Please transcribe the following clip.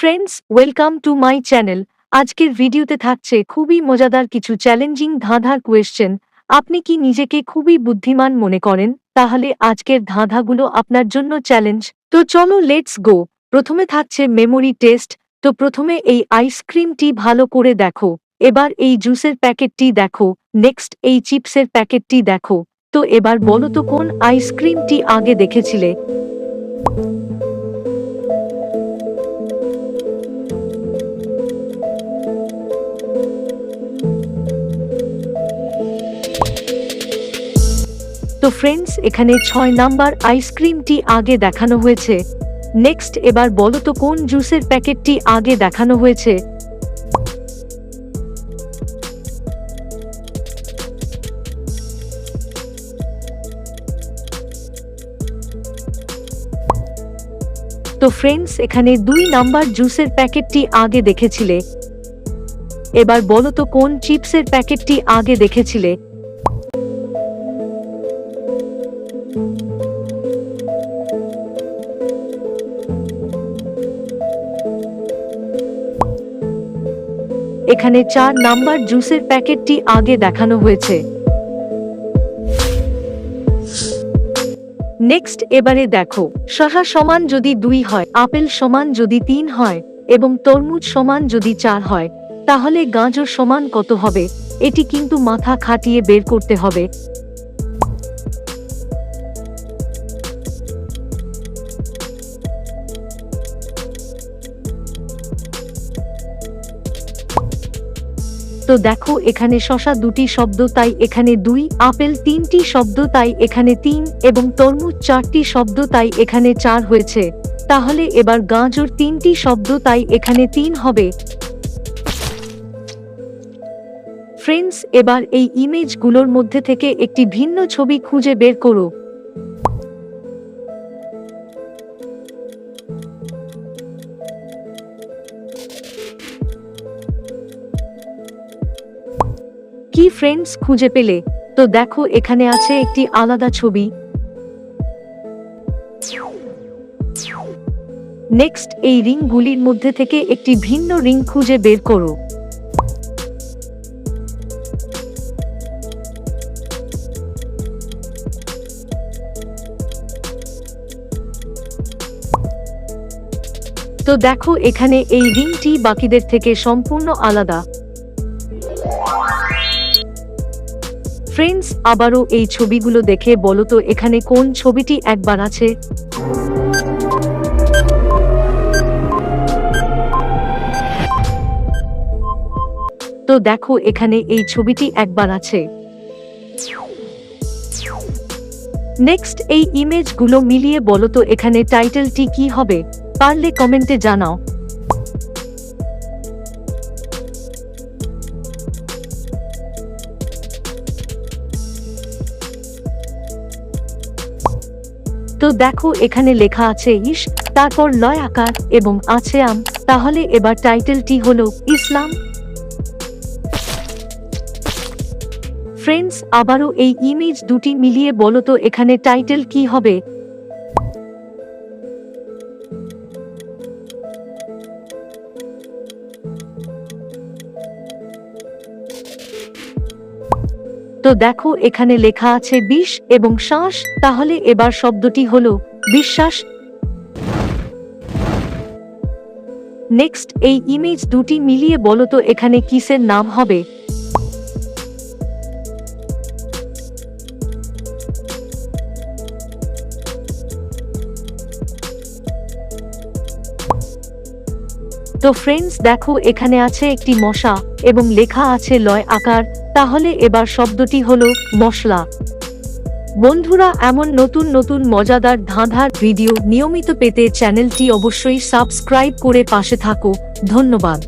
Friends welcome to my channel আজকের ভিডিওতে থাকছে খুবই মজাদার কিছু চ্যালেঞ্জিং ধাঁধার কোয়েশ্চেন আপনি কি নিজেকে খুবই বুদ্ধিমান মনে করেন? তাহলে আজকের ধাঁধাগুলো আপনার জন্য চ্যালেঞ্জ তো চলো লেটস গো প্রথমে থাকছে মেমোরি টেস্ট তো প্রথমে এই আইসক্রিমটি ভালো করে দেখো। এবার এই জুসের প্যাকেটটি দেখো। নেক্সট এই চিপসের প্যাকেটটি দেখো। তো এবার বলো তো কোন আইসক্রিমটি আগে দেখেছিলে? তো ফ্রেন্ডস এখানে ছয় নাম্বার আইসক্রিমটি আগে দেখানো হয়েছে। নেক্সট এবার বলো তো কোন জুসের প্যাকেটটি আগে দেখানো হয়েছে? তো ফ্রেন্ডস এখানে দুই নাম্বার জুসের প্যাকেটটি আগে দেখেছিলে। এবার বলো তো কোন চিপসের প্যাকেটটি আগে দেখেছিলে? এখানে চার নাম্বার জুসের প্যাকেটটি আগে দেখানো হয়েছে। নেক্সট, এবারে দেখো। শশা সমান যদি দুই হয়, আপেল সমান যদি তিন হয়, এবং তরমুজ সমান যদি চার হয়, তাহলে গাজর সমান কত হবে? এটি কিন্তু মাথা খাটিয়ে বের করতে হবে। তো দেখো, এখানে শশা দুটি শব্দ, তাই এখানে দুই, আপেল তিনটি শব্দ, তাই এখানে তিন, এবং তরমুজ চারটি শব্দ, তাই এখানে চার হয়েছে। তাহলে এবার গাজর তিনটি শব্দ, তাই এখানে তিন হবে। ফ্রেন্ডস এবার এই ইমেজগুলোর মধ্যে থেকে একটি ভিন্ন ছবি খুঁজে বের করো। কি ফ্রেন্ডস খুঁজে পেলে? তো দেখো, এখানে আছে একটি আলাদা ছবি। নেক্সট এই রিংগুলির মধ্যে থেকে একটি ভিন্ন রিং খুঁজে বের করো। তো দেখো, এখানে এই রিংটি বাকিদের থেকে সম্পূর্ণ আলাদা। ফ্রেন্ডস আবারও এই ছবিগুলো দেখে বলো তো এখানে কোন ছবিটি একবার আছে? তো দেখো এখানে এই ছবিটি একবার আছে। নেক্সট এই ইমেজগুলো মিলিয়ে বলো তো এখানে টাইটেলটি কি হবে? পারলে কমেন্টে জানাও। তো দেখো এখানে লেখা আছে ইস তারপর লয় আকার এবং আছে আম, তাহলে এবার টাইটেলটি হলো ইসলাম। ফ্রেন্ডস, আবারও এই ইমেজ দুটি মিলিয়ে বলতো এখানে টাইটেল কি হবে? তো দেখো, এখানে লেখা আছে বিষ এবং শ্বাস, তাহলে এবার শব্দটি হল বিশ্বাস। নেক্সট, এই ইমেজ দুটি মিলিয়ে বলতো এখানে কিসের নাম হবে? তো ফ্রেন্ডস দেখো, এখানে আছে একটি মশা এবং লেখা আছে লয় আকার। তাহলে এবার শব্দটি হলো মশলা। বন্ধুরা, এমন নতুন নতুন মজাদার ধাঁধার ভিডিও নিয়মিত পেতে চ্যানেলটি অবশ্যই সাবস্ক্রাইব করে পাশে থাকো। ধন্যবাদ।